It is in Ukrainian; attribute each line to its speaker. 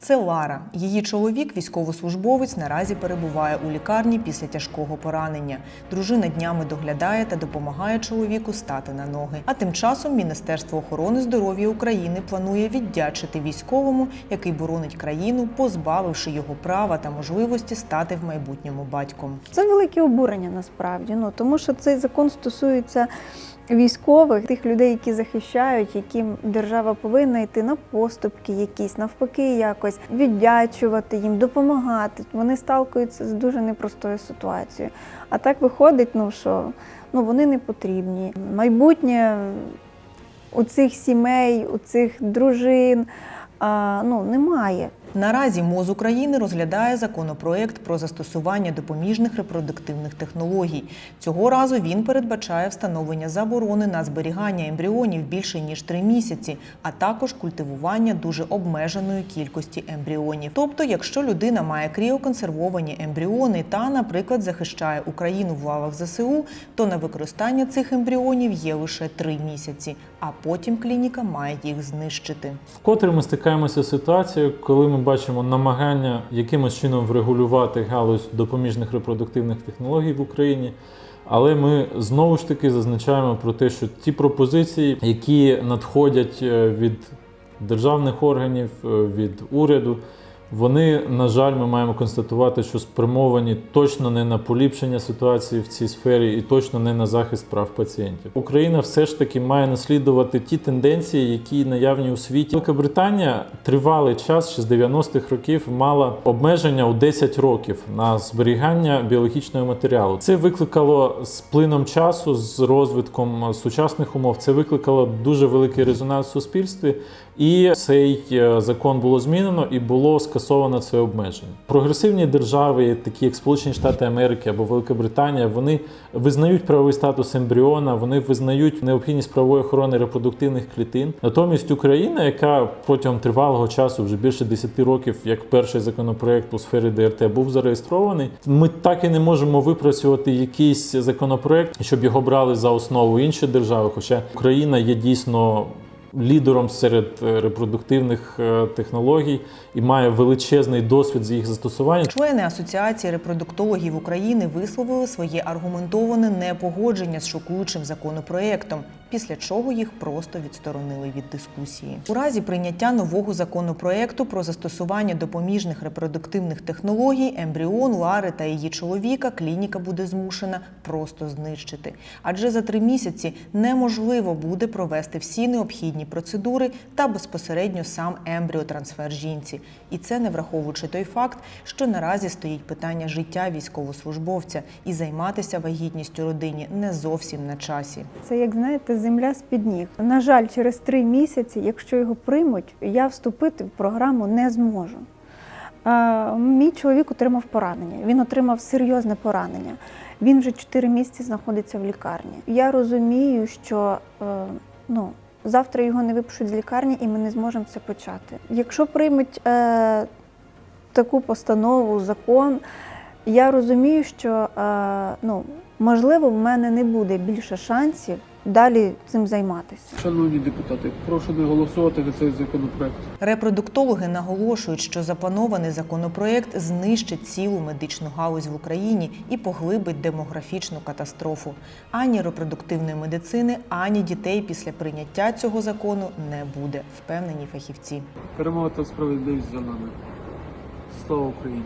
Speaker 1: Це Лара. Її чоловік, військовослужбовець, наразі перебуває у лікарні після тяжкого поранення. Дружина днями доглядає та допомагає чоловіку стати на ноги. А тим часом Міністерство охорони здоров'я України планує віддячити військовому, який боронить країну, позбавивши його права та можливості стати в майбутньому батьком.
Speaker 2: Це велике обурення насправді. Ну тому що цей закон стосується військових, тих людей, які захищають, яким держава повинна йти на поступки, якісь навпаки, якось віддячувати їм, допомагати. Вони сталкуються з дуже непростою ситуацією. А так виходить, ну що ну вони не потрібні. Майбутнє у цих сімей, у цих дружин а, ну немає.
Speaker 1: Наразі МОЗ України розглядає законопроект про застосування допоміжних репродуктивних технологій. Цього разу він передбачає встановлення заборони на зберігання ембріонів більше ніж три місяці, а також культивування дуже обмеженої кількості ембріонів. Тобто, якщо людина має кріоконсервовані ембріони та, наприклад, захищає Україну в лавах ЗСУ, то на використання цих ембріонів є лише три місяці, а потім клініка має їх знищити.
Speaker 3: Вкотре ми стикаємося з ситуацією, коли ми бачимо намагання якимось чином врегулювати галузь допоміжних репродуктивних технологій в Україні. Але ми знову ж таки зазначаємо про те, що ті пропозиції, які надходять е, від державних органів, е, від уряду, вони, на жаль, ми маємо констатувати, що спрямовані точно не на поліпшення ситуації в цій сфері і точно не на захист прав пацієнтів. Україна все ж таки має наслідувати ті тенденції, які наявні у світі. Велика Британія тривалий час ще з 90-х років мала обмеження у 10 років на зберігання біологічного матеріалу. Це викликало з плином часу, з розвитком сучасних умов. Це викликало дуже великий резонанс в суспільстві. І цей е, закон було змінено і було скасовано це обмеження. Прогресивні держави, такі як Сполучені Штати Америки або Велика Британія, вони визнають правовий статус ембріона, вони визнають необхідність правової охорони репродуктивних клітин. Натомість Україна, яка протягом тривалого часу, вже більше 10 років, як перший законопроект у сфері ДРТ був зареєстрований, ми так і не можемо випрацювати якийсь законопроект, щоб його брали за основу інші держави. Хоча Україна є дійсно лідером серед е, репродуктивних е, технологій і має величезний досвід з їх застосування.
Speaker 1: Члени Асоціації репродуктологів України висловили своє аргументоване непогодження з шокуючим законопроектом, після чого їх просто відсторонили від дискусії. У разі прийняття нового законопроекту про застосування допоміжних репродуктивних технологій ембріон Лари та її чоловіка клініка буде змушена просто знищити. Адже за три місяці неможливо буде провести всі необхідні процедури та безпосередньо сам ембріотрансфер жінці. І це не враховуючи той факт, що наразі стоїть питання життя військовослужбовця і займатися вагітністю родині не зовсім на часі.
Speaker 2: Це як знаєте, земля з під ніг. На жаль, через три місяці, якщо його приймуть, я вступити в програму не зможу. Мій чоловік отримав поранення. Він отримав серйозне поранення. Він вже 4 місяці знаходиться в лікарні. Я розумію, що е, ну, завтра його не випишуть з лікарні, і ми не зможемо це почати. Якщо приймуть е, таку постанову, закон, я розумію, що е, ну, можливо, в мене не буде більше шансів далі цим займатися.
Speaker 4: Шановні депутати, прошу не голосувати за цей законопроект.
Speaker 1: Репродуктологи наголошують, що запланований законопроект знищить цілу медичну галузь в Україні і поглибить демографічну катастрофу. Ані репродуктивної медицини, ані дітей після прийняття цього закону не буде, впевнені фахівці.
Speaker 4: Перемога та справедливість за нами. Слава Україні!